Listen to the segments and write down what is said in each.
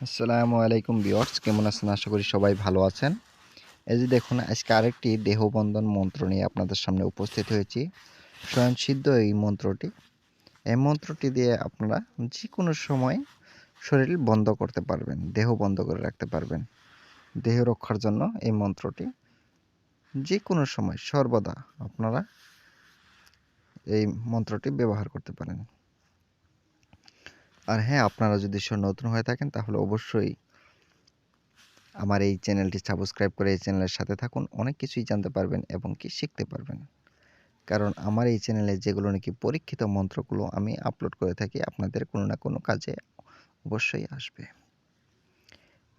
আসসালামু আলাইকুম বিয়ার্স কেমন আছেন? আশা করি সবাই ভালো আছেন। এই যে দেখুন, আজকে আরেকটি দেহবন্ধন মন্ত্র নিয়ে আপনাদের সামনে উপস্থিত হয়েছি। স্বয়ং সিদ্ধ এই মন্ত্রটি। এই মন্ত্রটি দিয়ে আপনারা যে কোনো সময় শরীর বন্ধ করতে পারবেন, দেহ বন্ধ করে রাখতে পারবেন। দেহ রক্ষার জন্য এই মন্ত্রটি যে কোনো সময় সর্বদা আপনারা এই মন্ত্রটি ব্যবহার করতে পারেন। আর হ্যাঁ আপনারা যদি নতুন হয়ে থাকেন, তাহলে অবশ্যই আমার এই চ্যানেলটি সাবস্ক্রাইব করে এই চ্যানেলের সাথে থাকুন। অনেক কিছুই জানতে পারবেন এবং কি শিখতে পারবেন। কারণ আমার এই চ্যানেলে যেগুলো নাকি পরীক্ষিত মন্ত্রগুলো আমি আপলোড করে থাকি, আপনাদের কোনো না কোনো কাজে অবশ্যই আসবে।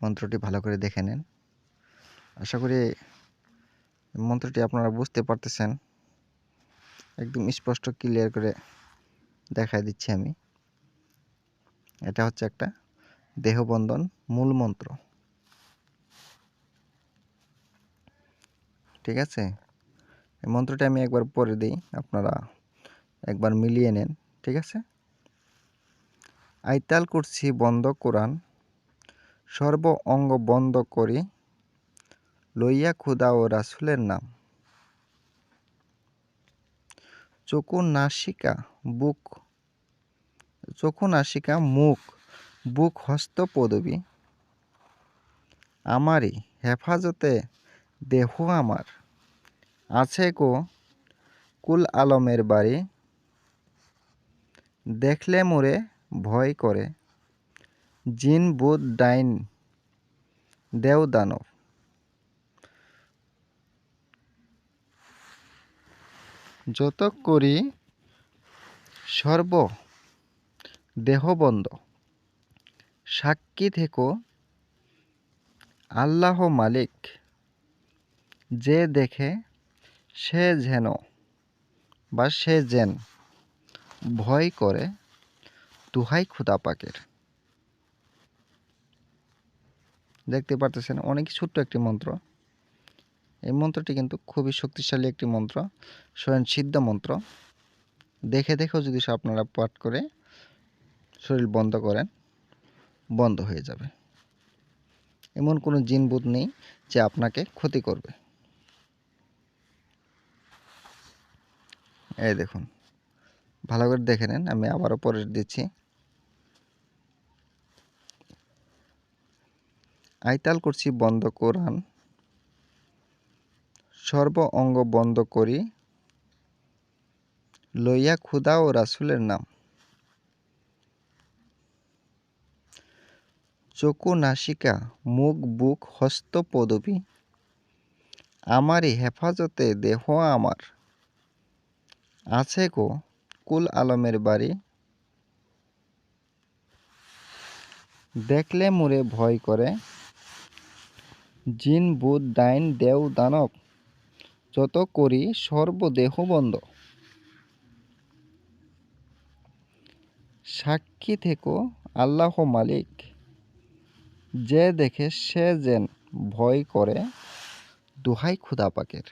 মন্ত্রটি ভালো করে দেখে নেন। আশা করি মন্ত্রটি আপনারা বুঝতে পারতেছেন। একদম স্পষ্ট ক্লিয়ার করে দেখাই দিচ্ছি আমি। এটা হচ্ছে একটা দেহবন্ধন মূল মন্ত্র। ঠিক আছে? এই মন্ত্রটা আমি একবার পরে দিই, আপনারা একবার মিলিয়ে নেন, ঠিক আছে? আইতাল করছি বন্ধ কোরআন, সর্ব অঙ্গ বন্ধ করি, লইয়া খুদা ও রাসুলের নাম। চকু নাসিকা, বুক চক্ষু নাসিকা মুখ, বুক হস্ত পদবী। আমারই হেফাজতে দেহ আমার। আছে গো কুল আলমের বাড়ি। দেখলে মোরে ভয় করে। জিন, বুধ, ডাইন, দেও দানব। যত করি সর্ব দেহবন্ধ। সাক্ষী থেকো, আল্লাহ মালিক, যে দেখে সে যেন বা সে যেন ভয় করে দুহাই খুদা পাকের। দেখতে পারতেছেন অনেক ছোট্ট একটি মন্ত্র। এই মন্ত্রটি কিন্তু খুবই শক্তিশালী একটি মন্ত্র, স্বয়ং সিদ্ধ মন্ত্র। দেখে দেখেও যদি আপনারা পাঠ করে শরীর বন্ধ করেন, বন্ধ হয়ে যাবে। এমন কোনো জিনবুত নেই যে আপনাকে ক্ষতি করবে। এই দেখুন, ভালো করে দেখে নেন, আমি আবারও পরে দিচ্ছি। আইতাল করছি বন্ধ কোরআন সর্ব অঙ্গ বন্ধ করি, লইয়া খুদা ও রাসুলের নাম। চকু নাসিকা মুখ, বুক, হস্ত, পদবী। আমারই হেফাজতে দেহ আমার। আছে গো, কুল আলমের বাড়ি। দেখলে মোরে ভয় করে। জিন, বুধ, ডাইন, দেও, দানব, যত করি সর্বদেহ বন্ধ। সাক্ষী থেকো আল্লাহ মালিক। যে দেখে সে যেন ভয় করে দুহাই খুদা পাকের।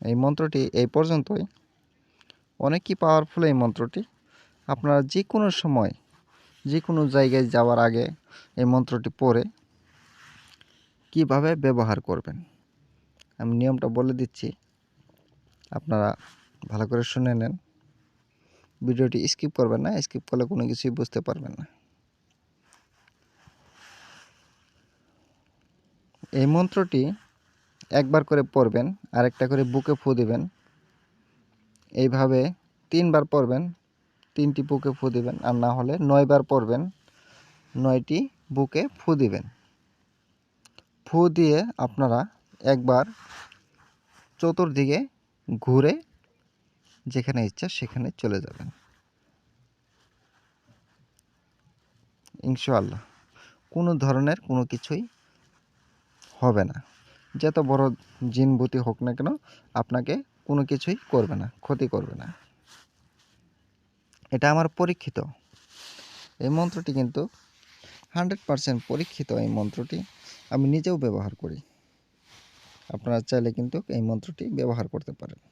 এই মন্ত্রটি এই পর্যন্তই। অনেকই পাওয়ারফুল এই মন্ত্রটি। আপনারা যে কোনো সময় যে কোনো জায়গায় যাওয়ার আগে এই মন্ত্রটি পড়ে কীভাবে ব্যবহার করবেন। আমি নিয়মটা বলে দিচ্ছি। আপনারা ভালো করে শুনে নেন। ভিডিওটি স্কিপ করবেন না, স্কিপ করলে কোনো কিছুই বুঝতে পারবেন না। এই মন্ত্রটি একবার করে পড়বেন, আরেকটা করে বুকে ফু দিবেন। এইভাবে তিনবার পড়বেন, তিনটি বুকে ফু দেবেন, আর না হলে নয়বার পড়বেন, নয়টি বুকে ফু দিবেন। ফু দিয়ে আপনারা একবার চতুর্দিকে ঘুরে যেখানে ইচ্ছা সেখানে চলে যাবেন। ইনশাআল্লাহ। কোনো ধরনের কোনো কিছুই হবে না। যত বড় জিনভূতি হোক না কেন, আপনাকে কোনো কিছুই করবে না, ক্ষতি করবে না। এটা আমার পরীক্ষিত। এই মন্ত্রটি কিন্তু হান্ড্রেড পারসেন্ট পরীক্ষিত এই মন্ত্রটি। আমি নিজেও ব্যবহার করি। আপনারা চাইলে কিন্তু এই মন্ত্রটি ব্যবহার করতে পারেন।